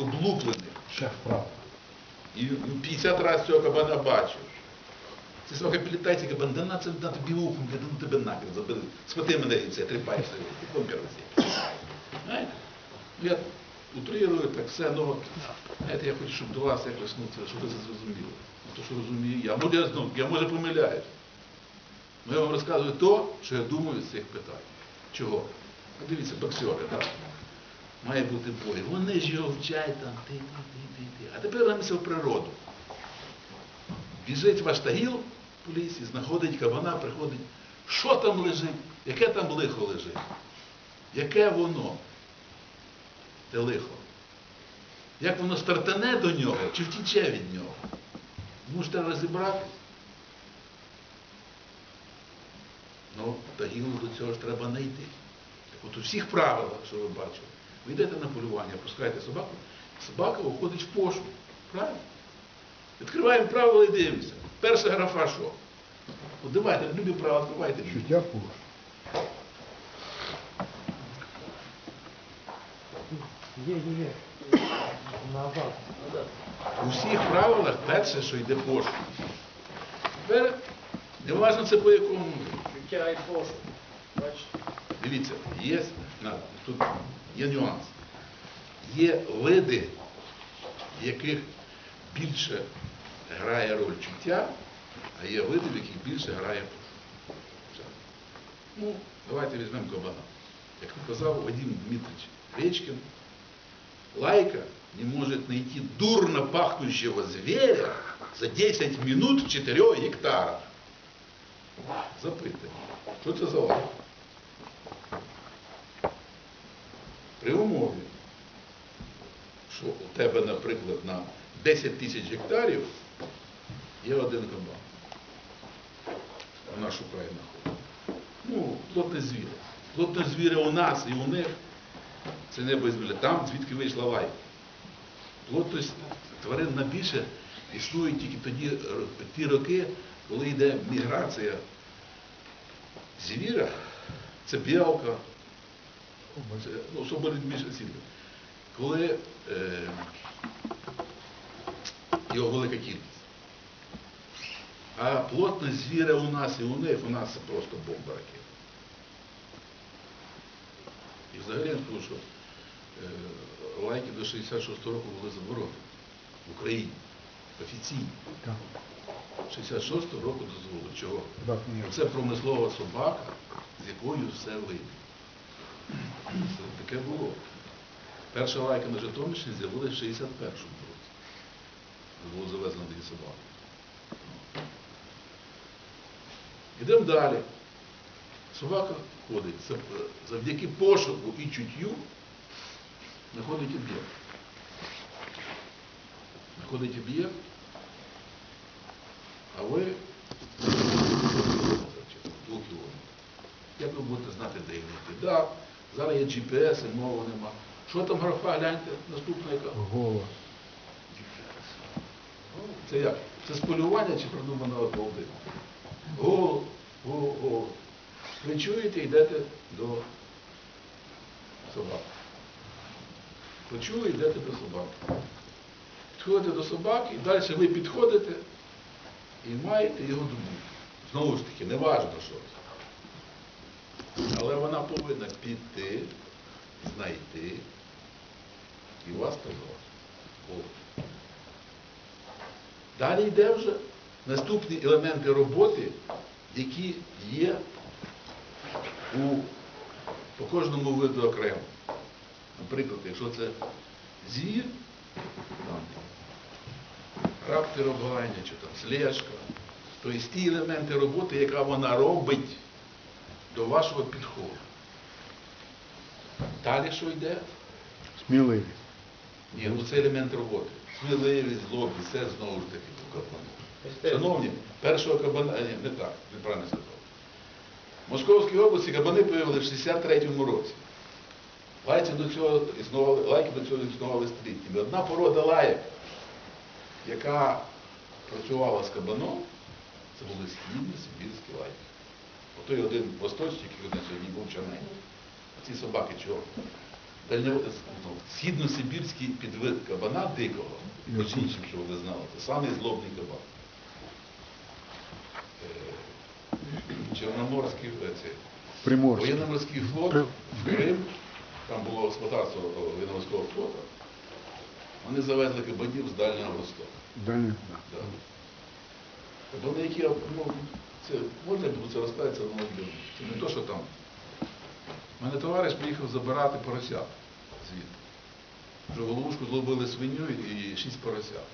облуплених. І 50 разів цього кабана бачив. Це собака підлітається, кабан, да на це на тобі ухом, я ну тебе нахер забери. Схвати мене і це, тріпайся, і помпер всі. Знаєте? Я утрирую так все, ну, знаєте, я хочу, щоб до вас якось, ну, це, щоб ви це зрозуміли. Ну, то, що розумію я. Може, я, ну, я може помиляюсь. Ну, я вам розказую то, що я думаю з цих питань. Чого? Ну, дивіться, боксери, так? Має бути бой. Вони ж його вчать там, ти, ти, ти, ти, ти. А тепер рамося в природу. Біжить ваш тагіл по лісі, знаходить кабана, приходить. Що там лежить? Яке там лихо лежить? Яке воно? Те лихо. Як воно стартане до нього чи втіче від нього? Можете розібратись. Ну, тагілу до цього ж треба не йти. Так от у всіх правилах, що ви бачили, ви йдете на полювання, пускаєте собаку, собака уходить в пошук. Правильно? Відкриваємо правила і дивимося. Перша графа що? От давайте, любі правила, відкривайте. Чуття пуш. Є, є, є. Назад. У всіх правилах перше, що йде пошук. Тепер, неважно це по якому. Чуття і пошук. Бачите? Дивіться, є, тут є нюанс. Є види, в яких більше грає роль чуття, а є види, в яких більше грає пошук. Ну, давайте візьмемо кабана. Як казав Вадим Дмитрович Речкин, лайка не может найти дурно пахнущего зверя за 10 минут в 4 гектарах. Запитання. Що це за лайка? При умові, що у тебе, наприклад, на 10 тисяч гектарів є один кабан. Вона шукає находу. Ну, плотне звіре. Плотне звіре у нас і у них це небо і. Там, звідки вийшла лайка. Плотність тварин на більше існує тільки тоді ті роки, коли йде міграція звіра, це білка, особливо більше сім'я. Коли е, його велика кількість. А плотність звіра у нас і у них, у нас це просто бомба ракета. І взагалі я скажу, що е, лайки до 66-го року були заборонені в Україні. Офіційно. Так. 66-го року дозволили. Чого? Це промислова собака, з якою все вийде. Таке було. Перша лайка на Житомирщині з'явилася в 61-му році. Було завезено дві собаки. Ідемо далі. Собака ходить. Е, Завдяки пошуку і чуттю знаходить об'єкт. Знаходить об'єкт, а ви двох кілометрів. Як ви будете знати, де їх знайти? Зараз є GPS, і мови нема. Що там графа, гляньте, наступна яка? Голос. GPS. Це як? Це з полювання чи продумана голди? Гол, гол, гол. Ви чуєте, йдете до собаки. Почули, йдете до собаки. Підходите до собаки, і далі ви підходите і маєте його думку. Знову ж таки, не важно що. Але вона повинна піти, знайти і вас. О. Далі йде вже наступні елементи роботи, які є у, по кожному виду окремо. Наприклад, якщо це характер обгання чи там слежка, то є ті елементи роботи, яка вона робить до вашого підходу. Далі що йде? Сміливість. Ні, ну це елемент роботи. Сміливість, злобість, це знову ж таки по кабану. Шановні, першого кабана, ні, не так, неправильно сказав. В Московській області кабани появили в 63-му році. Лайці до цього існували, лайки до цього існували століттями. Одна порода лаєк, яка працювала з кабаном, це були східні сибірські лайки. Отой один восточник, який сьогодні був черненький. А ці собаки чого? дальньо- ну, східносибірський підвид кабана дикого, між іншим, що ви знали, це самий злобний кабан. Е, Чорноморський е, це, воєнно-морський флот, Крим, там було господарство воєнно-морського флоту, вони завезли кабанів з Дальнього Востока. Дальний. Да. Кабани, які, ну, це, було це розказати, це, ну, це не то, що там. У мене товариш поїхав забирати поросят звідти. Вже в головушку зловили свиню і шість поросят.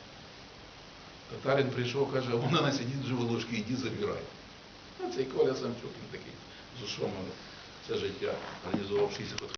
Татарин прийшов, каже, а вона на сидить в головушки, іди забирай. Ну, цей Коля Самчук, він такий, з ушами все життя, організував шість